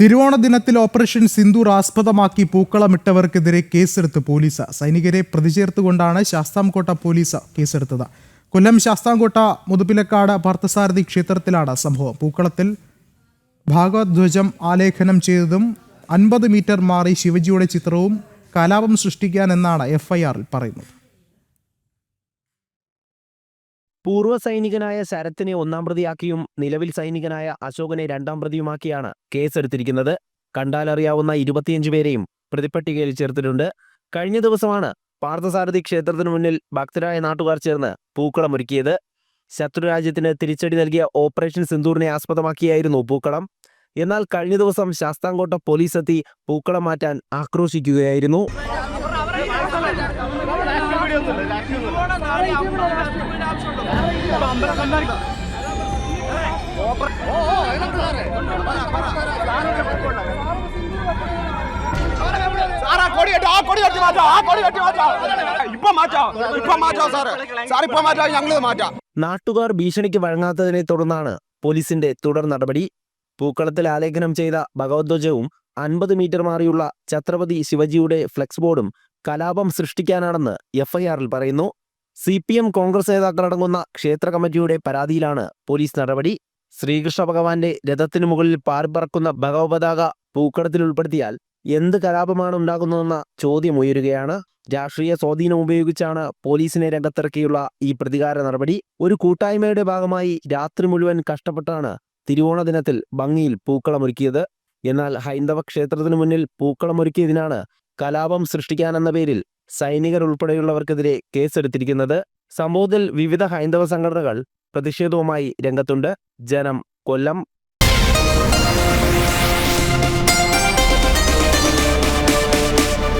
തിരുവോണ ദിനത്തിൽ ഓപ്പറേഷൻ സിന്ദൂർ ആസ്പദമാക്കി പൂക്കളമിട്ടവർക്കെതിരെ കേസെടുത്ത് പോലീസ്. സൈനികരെ പ്രതിചേർത്തുകൊണ്ടാണ് ശാസ്താംകോട്ട പോലീസ് കേസെടുത്തത്. കൊല്ലം ശാസ്താംകോട്ട മുതുപ്പിലക്കാട് പാർത്ഥസാരഥി ക്ഷേത്രത്തിലാണ് സംഭവം. പൂക്കളത്തിൽ ഭാഗവധ്വജം ആലേഖനം ചെയ്തതും അൻപത് മീറ്റർ മാറി ശിവജിയുടെ ചിത്രവും കലാപം സൃഷ്ടിക്കാനെന്നാണ് എഫ്ഐആറിൽ പറയുന്നത്. പൂർവ സൈനികനായ ശരത്തിനെ ഒന്നാം പ്രതിയാക്കിയും നിലവിൽ സൈനികനായ അശോകനെ രണ്ടാം പ്രതിയുമാക്കിയാണ് കേസെടുത്തിരിക്കുന്നത്. കണ്ടാലറിയാവുന്ന ഇരുപത്തിയഞ്ച് പേരെയും പ്രതിപ്പട്ടികയിൽ ചേർത്തിട്ടുണ്ട്. കഴിഞ്ഞ ദിവസമാണ് പാർത്ഥസാരഥി ക്ഷേത്രത്തിനു മുന്നിൽ ഭക്തരായ നാട്ടുകാർ ചേർന്ന് പൂക്കളമൊരുക്കിയത് ശത്രുരാജ്യത്തിന് തിരിച്ചടി നൽകിയ ഓപ്പറേഷൻ സിന്ദൂറിനെ ആസ്പദമാക്കിയായിരുന്നു പൂക്കളം. എന്നാൽ കഴിഞ്ഞ ദിവസം ശാസ്താംകോട്ട പോലീസ് എത്തി പൂക്കളം മാറ്റാൻ ആക്രോശിക്കുകയായിരുന്നു. കൊടി ആ കൊടി നാട്ടുകാർ ഭീഷണിക്ക് വഴങ്ങാത്തതിനെ തുടർന്നാണ് പോലീസിന്റെ തുടർ നടപടി. പൂക്കളത്തിൽ ആലേഖനം ചെയ്ത ഭഗവത്വജവും അൻപത് മീറ്റർ മാറിയുള്ള ഛത്രപതി ശിവജിയുടെ ഫ്ലെക്സ് ബോർഡും കലാപം സൃഷ്ടിക്കാനാണെന്ന് എഫ്ഐആറിൽ പറയുന്നു. സി പി എം കോൺഗ്രസ് നേതാക്കളടങ്ങുന്ന ക്ഷേത്ര കമ്മിറ്റിയുടെ പരാതിയിലാണ് പോലീസ് നടപടി. ശ്രീകൃഷ്ണ ഭഗവാന്റെ രഥത്തിനു മുകളിൽ പാറിപ്പറക്കുന്ന ഭഗവപതാക പൂക്കടത്തിൽ ഉൾപ്പെടുത്തിയാൽ എന്ത് കലാപമാണ് ഉണ്ടാകുന്നതെന്ന ചോദ്യം ഉയരുകയാണ്. രാഷ്ട്രീയ സ്വാധീനം ഉപയോഗിച്ചാണ് പോലീസിനെ രംഗത്തിറക്കിയുള്ള ഈ പ്രതികാര നടപടി. ഒരു കൂട്ടായ്മയുടെ ഭാഗമായി രാത്രി മുഴുവൻ കഷ്ടപ്പെട്ടാണ് തിരുവോണ ദിനത്തിൽ ഭംഗിയിൽ പൂക്കളമൊരുക്കിയത് എന്നാൽ ഹൈന്ദവ ക്ഷേത്രത്തിനു മുന്നിൽ പൂക്കളമൊരുക്കിയതിനാണ് കലാപം സൃഷ്ടിക്കാനെന്ന പേരിൽ സൈനികർ ഉൾപ്പെടെയുള്ളവർക്കെതിരെ കേസെടുത്തിരിക്കുന്നത് സംഭവത്തിൽ വിവിധ ഹൈന്ദവ സംഘടനകൾ പ്രതിഷേധവുമായി രംഗത്തുണ്ട്. ജനം കൊല്ലം.